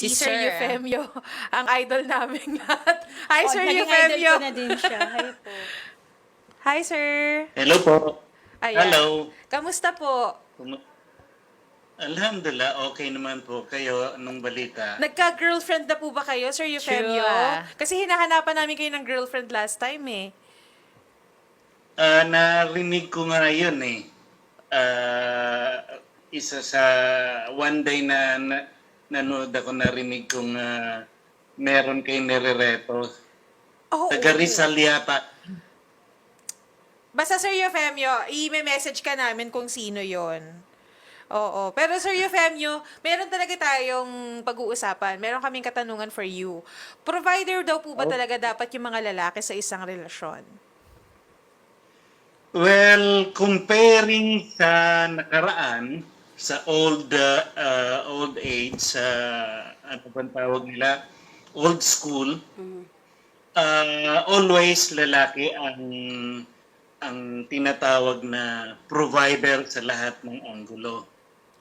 Si si, Sir Sir. Eufemio, ang idol namin lahat. Hi, Oh, Sir naging idol Eufemio. ko na din siya. Hi po. Hi, Sir. Hello po. Ayan. Hello. Kamusta po? Kum- Alhamdulillah, okay naman po. Kayo, anong balita? Nagka-girlfriend na po ba kayo, Sir Eufemio? True, ah. Kasi hinahanapan namin kayo ng girlfriend last time eh. Ah, narinig ko nga yun eh. Ah, isa sa one day na, na nanood ako narinig kong ah, meron kayong nirereto. Oh, Taga. Rizal yata. Basta Sir Eufemio, i-message ka namin kung sino yon. Oo. Pero Sir Eufemio, meron talaga tayong pag-uusapan. Meron kaming katanungan for you. Provider daw po ba talaga dapat yung mga lalaki sa isang relasyon? Well, comparing sa nakaraan, sa old uh, uh, old age, sa ano bang tawag nila? Old school, uh, always lalaki ang ang tinatawag na provider sa lahat ng anggulo.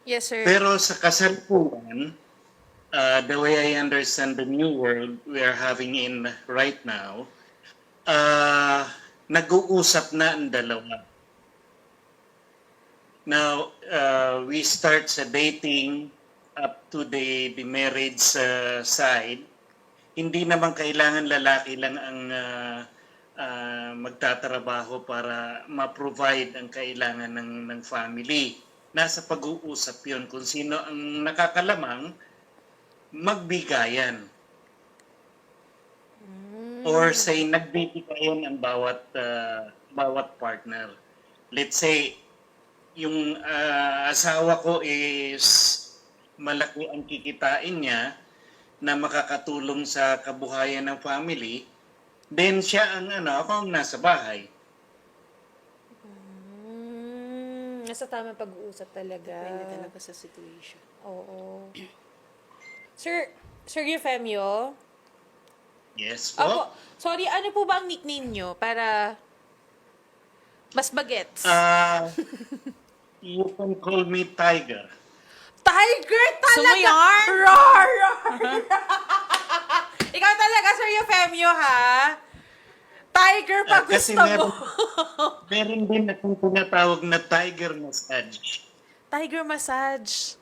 Yes, sir. Pero sa kasalukuyan, uh, the way I understand the new world we are having in right now, uh, nag-uusap na ang dalawa. Now, uh, we start sa dating up to the, the marriage uh, side. Hindi naman kailangan lalaki lang ang uh, uh, magtatrabaho para ma-provide ang kailangan ng, ng family. Nasa pag-uusap yon kung sino ang nakakalamang magbigayan. Or say nagbibigayan ang bawat uh, bawat partner. Let's say yung uh, asawa ko is malaki ang kikitain niya na makakatulong sa kabuhayan ng family, then siya ang ano, ako ang nasa bahay. Mm, nasa tamang pag-uusap talaga. Depende talaga sa situation. Oo. Sir, Sir Eufemio? Yes Opo, po. sorry, ano po ba ang nickname nyo para mas bagets? Ah, you can call me Tiger. Tiger talaga! Sumuyar? Roar! roar. Ikaw talaga, Sir Eufemio, ha? Tiger pa Ah, kasi gusto mo. meron, meron din akong tinatawag na Tiger Massage. Tiger massage.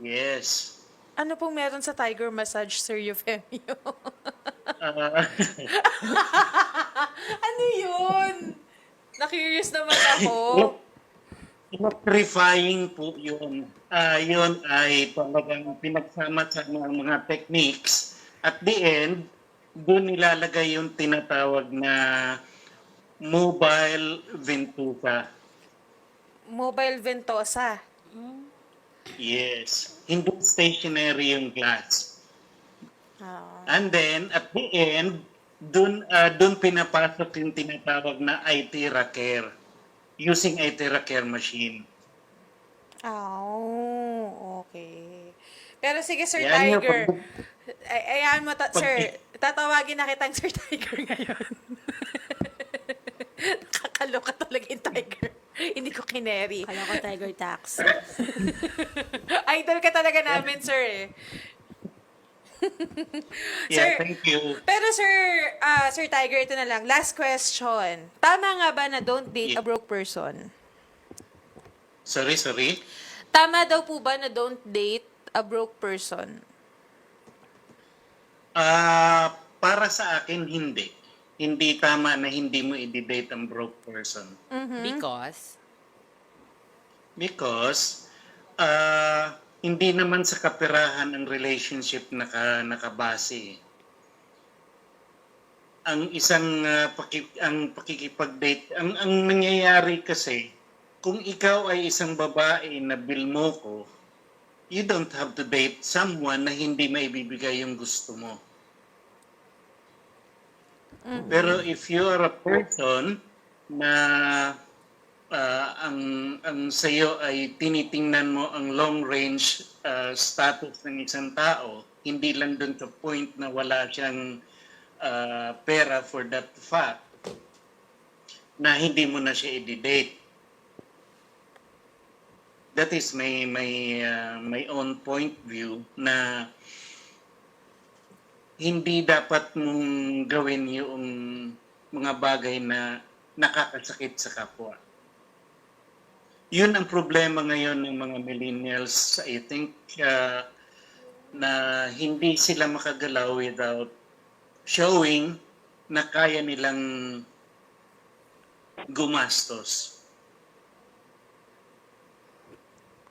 Yes. Ano pong meron sa tiger massage, Sir Eufemio? Ah, ano yun? Na-curious naman ako. Electrifying po yun. Ah, yun ay talagang pinagsama-sama ang mga techniques. At the end, doon nilalagay yung tinatawag na mobile ventusa. Mobile ventosa. Yes. Hindi stationary yung glass. Ah. And then, at the end, doon uh, doon pinapasok yung tinatawag na IT racker using IT racker machine. Oh, okay. Pero sige, Sir Ayan yung Tiger. pag- Ay, ayan mo, ta- Pag- Sir. Tatawagin na kitang Sir Tiger ngayon. Nakakaloka talaga yung Tiger. Hindi ko kineri. Kala ko Tiger Tax. Idol ka talaga namin, Sir eh. Sir, Yeah, thank you. Pero Sir, ah, Sir Tiger, ito na lang. Last question. Tama nga ba na don't date a Yeah. broke person? Sorry, sorry. Tama daw po ba na don't date a broke person? Ah, para sa akin hindi. Hindi tama na hindi mo i-date ang broke person. Because? Because ah, hindi naman sa kapirahan ang relationship naka nakabase. Ang isang ah, paki, ang pakikipag-date, ang ang nangyayari kasi kung ikaw ay isang babae na bilmo ko, you don't have to date someone na hindi maibibigay yung gusto mo. Pero if you are a person na ah, ang ang sayo ay tinitingnan mo ang long range ah, status ng isang tao, hindi lang dun sa point na wala siyang ah, pera for that fact na hindi mo na siya i-date. That is my my ah, my own point view na hindi dapat mong gawin yung mga bagay na nakakasakit sa kapwa. Yun ang problema ngayon ng mga millennials, I think, uh, na hindi sila makagalaw without showing na kaya nilang gumastos.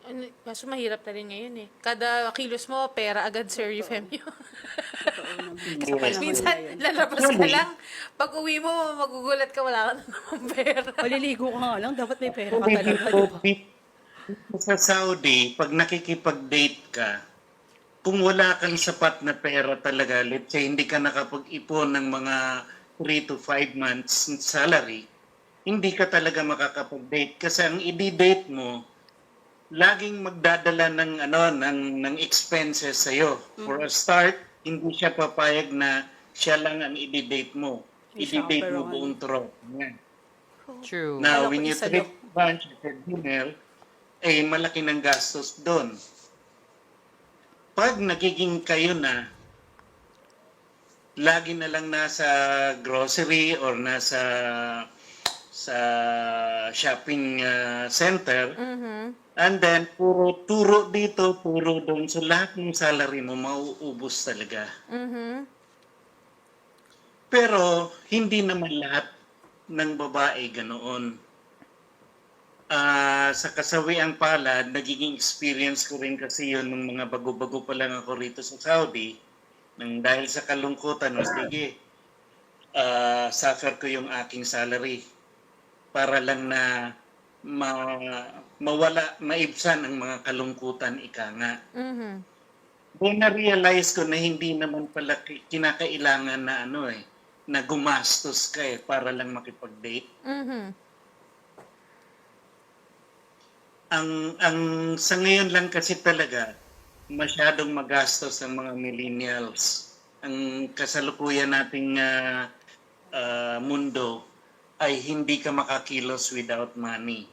Ano, Kaso mahirap na rin ngayon eh. Kada kilos mo, pera agad, Sir Euphemio. Yes. Minsan, lalabas ka lang. Pag uwi mo, magugulat ka, wala ka na naman pera. Maliligo ka nga lang, dapat may pera ka talaga. sa Saudi, pag nakikipag-date ka, kung wala kang sapat na pera talaga, let's say hindi ka nakapag-ipon ng mga 3 to 5 months salary, hindi ka talaga makakapag-date kasi ang i-date mo laging magdadala ng ano ng ng expenses sa For a start, hindi siya papayag na siya lang ang i-date mo. I-date mo buong tro. Yan. True. Now, Alam when you trip lunch at dinner, eh, malaki ng gastos doon. Pag nagiging kayo na, lagi na lang nasa grocery or nasa sa shopping uh, center, and then puro turo dito, puro doon. So lahat ng salary mo mauubos talaga. Pero hindi naman lahat ng babae ganoon. Ah, sa kasawiang palad, nagiging experience ko rin kasi yun nung mga bago-bago pa lang ako rito sa Saudi. Nang dahil sa kalungkutan, o sige, ah, suffer ko yung aking salary para lang na ma mawala, maibsan ang mga kalungkutan, ika nga. Mhm. Doon na-realize ko na hindi naman pala ki- kinakailangan na ano eh, na gumastos ka eh para lang makipag-date. Mhm. Ang ang sa ngayon lang kasi talaga masyadong magastos ang mga millennials. Ang kasalukuyan nating ah, ah, mundo ay hindi ka makakilos without money.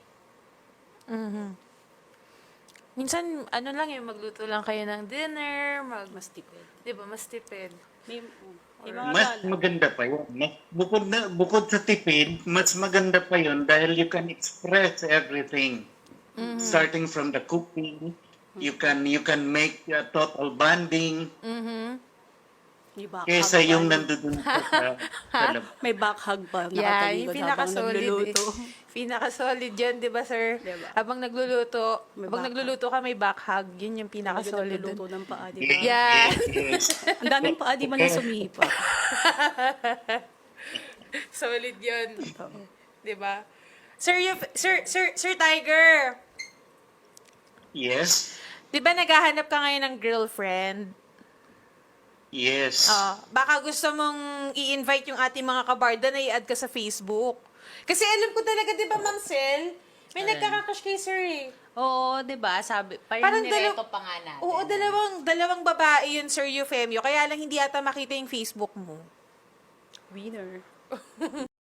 Minsan, ano lang yung magluto lang kayo ng dinner, mag, Mas tipid. di ba, mas tipid. May, may mga Mas maganda pa yun. Mas, bukod, na, bukod sa tipid, mas maganda pa yun dahil you can express everything. Starting from the cooking, you can you can make a total bonding Mhm. May back kesa hug yung nandun ka sa, sa lab- May back hug pa. Yeah, yung nakatalikod habang pinaka-solid. Eh. Pinaka-solid yun, di ba, sir? Diba? Habang nagluluto, May back nagluluto ka, may back hug. Yun yung pinaka-solid Nagluluto ng paa, di ba? Yeah. Ang daming paa, di ba na sumipa? Solid yun. Di ba? Sir, you, sir, sir, sir Tiger, Yes. di ba naghahanap ka ngayon ng girlfriend? Yes. Ah, baka gusto mong i-invite yung ating mga kabarda na i-add ka sa Facebook. Kasi alam ko talaga, di ba, Ma'am Sel? May nagkakakas kay sir eh. Oo, 'di ba? Sabi, Parang parang nireto dalaw- pa nga natin. Oo, dalawang, dalawang babae yun, Sir Eufemio. Kaya lang hindi ata makita yung Facebook mo. Winner.